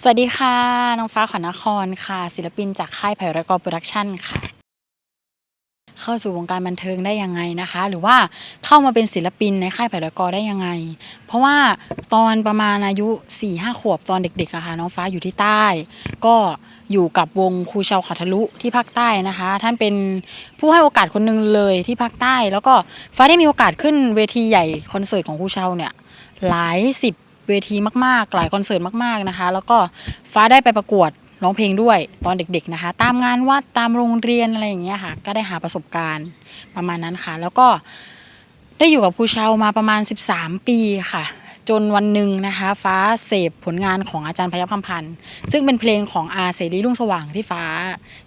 สวัสดีค่ะ น้องฟ้าขวัญนครค่ะ ศิลปินจากค่ายไผ่ระกอโปรดักชั่นค่ะ เข้าสู่วงการบันเทิงได้ยังไงนะคะ หรือว่าเข้ามาเป็นศิลปินในค่ายไผ่ระกอได้ยังไง เพราะว่าตอนประมาณอายุ4ี่ห้าขวบตอนเด็กๆอะค่ะน้องฟ้าอยู่ที่ใต้ ก็อยู่กับวงครูเชาวขาทะลุที่ภาคใต้นะคะ ท่านเป็นผู้ให้โอกาสคนหนึ่งเลยที่ภาคใต้ แล้วก็ฟ้าได้มีโอกาสขึ้นเวทีใหญ่คอนเสิร์ตของครูเชาเนี่ยหลายสิบ เวทีมากๆ หลายคอนเสิร์ตมากๆนะคะ แล้วก็ฟ้าได้ไปประกวดร้องเพลงด้วยตอนเด็กๆนะคะ ตามงานวัดตามโรงเรียนอะไรอย่างเงี้ยค่ะ ก็ได้หาประสบการณ์ประมาณนั้นค่ะ แล้วก็ได้อยู่กับครูเชามาประมาณ 13 ปีค่ะ จนวันหนึ่งนะคะ ฟ้าเสพผลงานของอาจารย์พยัคฆ์คำพันธ์ซึ่งเป็นเพลงของอาเสรีรุ่งสว่างที่ฟ้า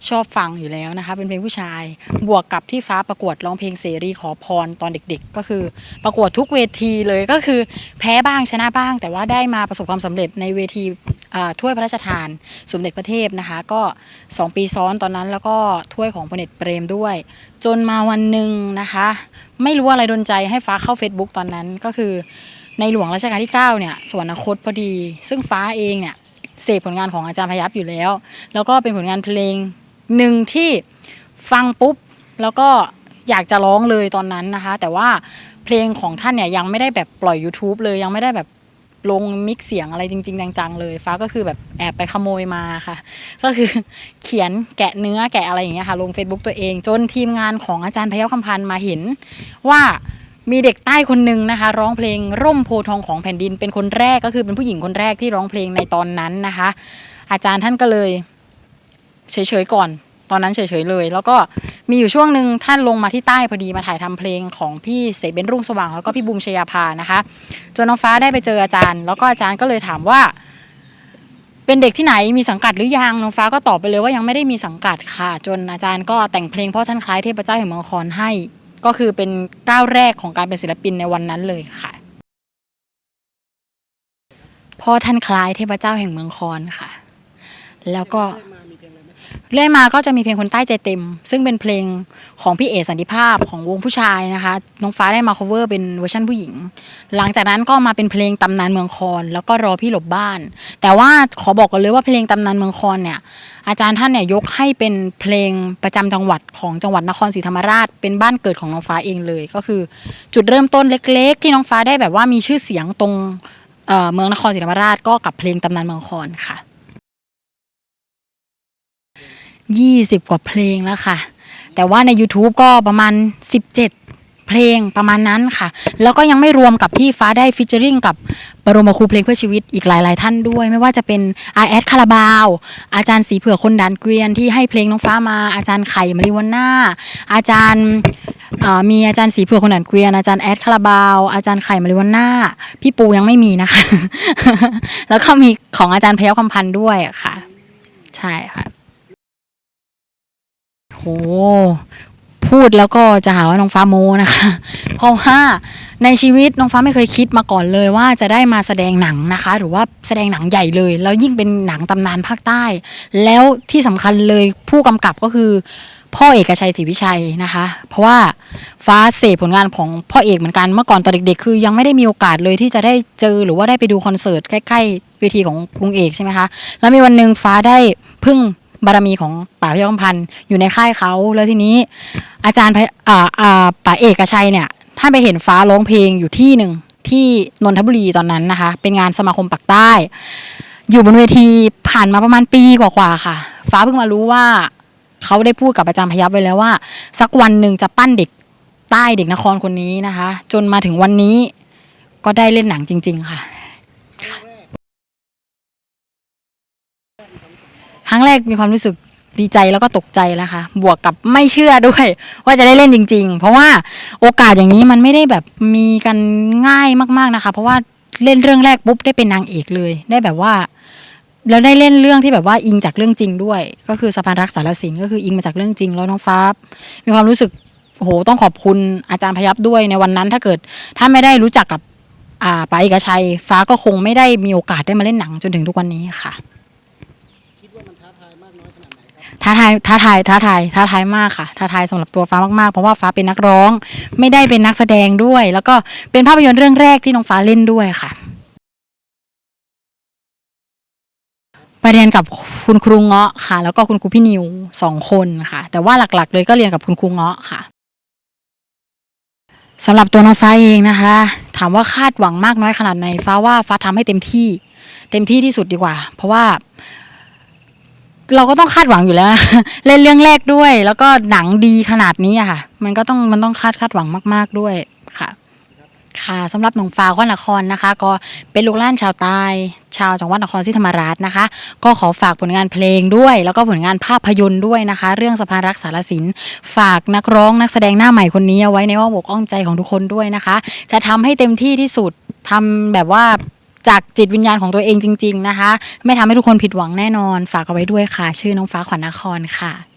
ชอบฟังอยู่แล้วนะคะ เป็นเพลงผู้ชาย บวกกับที่ฟ้าประกวดร้องเพลงเสรีขอพรตอนเด็ก ๆ ก็คือ ประกวดทุกเวทีเลยก็คือแพ้บ้างชนะบ้าง แต่ว่าได้มาประสบความสำเร็จในเวทีถ้วยพระราชทาน สมเด็จพระเทพนะคะ ก็ 2 ปีซ้อนตอนนั้นแล้วก็ถ้วยของพลเอกเปรมด้วย จนมาวันหนึ่งนะคะ ไม่รู้อะไรดนใจให้ฟ้าเข้า Facebook ตอนนั้นก็คือ ในหลวงรัชกาลที่9เนี่ยสวรรคตพอดี ซึ่งฟ้าเองเนี่ยเสพผลงานของอาจารย์พยับอยู่แล้ว แล้วก็เป็นผลงานเพลงหนึ่งที่ฟังปุ๊บแล้วก็อยากจะร้องเลยตอนนั้นนะคะ แต่ว่าเพลงของท่านเนี่ยยังไม่ได้แบบปล่อย YouTube เลยยังไม่ได้แบบลงมิกเสียงอะไรจริง ๆ จังๆเลย ฟ้าก็คือแบบแอบไปขโมยมาค่ะ ก็คือเขียนแกะเนื้อแกะอะไรอย่างเงี้ยค่ะ ลง Facebook ตัวเอง จนทีมงานของอาจารย์พยัคฆ์คำพันธ์มาเห็นว่า มีเด็กใต้คนหนึ่งนะคะ ร้องเพลงร่มโพทองของแผ่นดินเป็นคนแรกก็คือเป็นผู้หญิงคนแรกที่ร้องเพลงในตอนนั้นนะคะ อาจารย์ท่านก็เลยเฉยๆก่อน ตอนนั้นเฉยๆเลย แล้วก็มีอยู่ช่วงหนึ่งท่านลงมาที่ใต้พอดีมาถ่ายทำเพลงของพี่เสกเบนรุ่งสว่าง แล้วก็พี่บูมชยาภานะคะ จนน้องฟ้าได้ไปเจออาจารย์ แล้วก็อาจารย์ก็เลยถามว่า เป็นเด็กที่ไหนมีสังกัดหรือยังน้องฟ้าก็ตอบไปเลยว่ายังไม่ได้มีสังกัดค่ะ จนอาจารย์ก็แต่งเพลงเพราะท่านคล้ายเทพเจ้าแห่งมืองนครให้ ก็คือเป็นก้าวแรกของการเป็นศิลปินในวันนั้นเลยค่ะ พ่อท่านคล้ายเทพเจ้าแห่งเมืองคอนค่ะ แล้วก็ เรื่อยมาก็จะมีเพลงคนใต้ใจเต็ม ซึ่งเป็นเพลงของพี่เอสันติภาพของวงผู้ชายนะคะ น้องฟ้าได้มา cover เป็นเวอร์ชันผู้หญิง หลังจากนั้นก็มาเป็นเพลงตำนานเมืองคอน แล้วก็รอพี่หลบบ้าน แต่ว่าขอบอกกันเลยว่าเพลงตำนานเมืองคอนเนี่ยอาจารย์ท่านเนี่ยยกให้เป็นเพลงประจำจังหวัดของจังหวัดนครศรีธรรมราช เป็นบ้านเกิดของน้องฟ้าเองเลย ก็คือจุดเริ่มต้นเล็ก ๆ ที่น้องฟ้าได้แบบว่ามีชื่อเสียงตรงเอ่อเมืองนครศรีธรรมราชก็กับเพลงตำนานเมืองคอนค่ะ ยี่สิบกว่าเพลงแล้วค่ะ แต่ว่าใน YouTube ก็ประมาณ 17 เพลงประมาณนั้นค่ะ แล้วก็ยังไม่รวมกับที่ฟ้าได้ฟิชเจอริงกับบรมครูเพลงเพื่อชีวิตอีกหลาย ๆ ท่านด้วย ไม่ว่าจะเป็นอาแอดคาราบาว อาจารย์สีเผือกคนดันเกวียนที่ให้เพลงน้องฟ้ามา อาจารย์ไข่มาริวันนาอาจารย์มีอาจารย์สีเผือกคนดันเกวียน อาจารย์แอดคาราบาว อาจารย์ไข่มาริวันนาพี่ปูยังไม่มีนะคะ แล้วก็มีของอาจารย์พยัคฆ์คำพันธ์ด้วยค่ะ ใช่ค่ะ หพูดแล้วก็จะหาว่าน้องฟ้าโมนะคะ เพราะว่าในชีวิตน้องฟ้าไม่เคยคิดมาก่อนเลยว่าจะได้มาแสดงหนังนะคะ หรือว่าแสดงหนังใหญ่เลย แล้วยิ่งเป็นหนังตำนานภาคใต้ แล้วที่สำคัญเลยผู้กำกับก็คือ พ่อเอกชัยศรีวิชัยนะคะ เพราะว่าฟ้าเสพผลงานของพ่อเอกเหมือนกันเมื่อก่อนตอนเด็ก ๆ คือ ยังไม่ได้มีโอกาสเลยที่จะได้เจอหรือว่าได้ไปดูคอนเสิร์ตใกล้ๆเวทีของลุงเอกใช่ไหมคะแล้วมีวันหนึ่งฟ้าได้พึ่ง บารมีของป่าพยคำพันธ์อยู่ในค่ายเขาแล้วทีนี้อาจารย์พยอ่าอาป่าเอกชัยเนี่ยท่านไปเห็นฟ้าร้องเพลงอยู่ที่หนึ่งที่นนทบุรีตอนนั้นนะคะ เป็นงานสมาคมปักใต้ อยู่บนเวทีผ่านมาประมาณปีกว่าๆค่ะ ฟ้าเพิ่งมารู้ว่าเขาได้พูดกับอาจารย์พยับไว้แล้วว่า สักวันหนึ่งจะปั้นเด็กใต้เด็กนครคนนี้นะคะ จนมาถึงวันนี้ก็ได้เล่นหนังจริง ๆ ค่ะ ค รั้งแรกมีความรู้สึกดีใจแล้วก็ตกใจแล้วค่ะ บวกกับไม่เชื่อด้วย ว่าจะได้เล่นจริง ๆ เพราะว่าโอกาสอย่างนี้มันไม่ได้แบบมีกันง่ายมากๆนะคะ เพราะว่าเล่นเรื่องแรกปุ๊บได้เป็นนางเอกเลย ได้แบบว่าแล้วได้เล่นเรื่องที่แบบว่าอิงจากเรื่องจริงด้วย ก็คือสะพานรักสารสินก็คืออิงมาจากเรื่องจริง แล้วน้องฟ้า มีความรู้สึกโหต้องขอบคุณอาจารย์พยับด้วยในวันนั้นถ้าเกิด ถ้าไม่ได้รู้จักกับอ่าป๋าเอกชัย ฟ้าก็คงไม่ได้มีโอกาสได้มาเล่นหนังจนถึงทุกวันนี้ค่ะ ท้าทายท้าทายท้าทายท้าทายมากค่ะท้าทายสำหรับตัวฟ้ามากๆ เพราะว่าฟ้าเป็นนักร้อง ไม่ได้เป็นนักแสดงด้วย แล้วก็เป็นภาพยนตร์เรื่องแรกที่น้องฟ้าเล่นด้วยค่ะไปเรียนกับคุณครูเงาะค่ะ แล้วก็คุณครูพี่นิวสองคนค่ะ แต่ว่าหลักๆ เลยก็เรียนกับคุณครูเงาะค่ะสำหรับตัวน้องฟ้าเองนะคะ ถามว่าคาดหวังมากน้อยขนาดไหนฟ้าว่าฟ้าทำให้เต็มที่ เต็มที่ที่สุดดีกว่า เพราะว่า เราก็ต้องคาดหวังอยู่แล้วนะเล่นเรื่องแรกด้วย แล้วก็หนังดีขนาดนี้อะค่ะ มันก็ต้องมันต้องคาดคาดหวังมาก ๆด้วยค่ะ ค่ะสำหรับหนองฟ้าข้อนครนะคะ ก็เป็นลูกหล้านชาวใต้ชาวจังหวัดนครศรีธรรมราชนะคะ ก็ขอฝากผลงานเพลงด้วย แล้วก็ผลงานภาพยนตร์ด้วยนะคะ เรื่องสะพานรักสารสินฝากนักร้องนักแสดงหน้าใหม่คนนี้เอาไว้ในอ้อมอกอ้อมใจของทุกคนด้วยนะคะ จะทำให้เต็มที่ที่สุดทำแบบว่า จากจิตวิญญาณของตัวเองจริง ๆ นะคะ ไม่ทำให้ทุกคนผิดหวังแน่นอน ฝากเอาไว้ด้วยค่ะ ชื่อน้องฟ้าขวัญนครค่ะ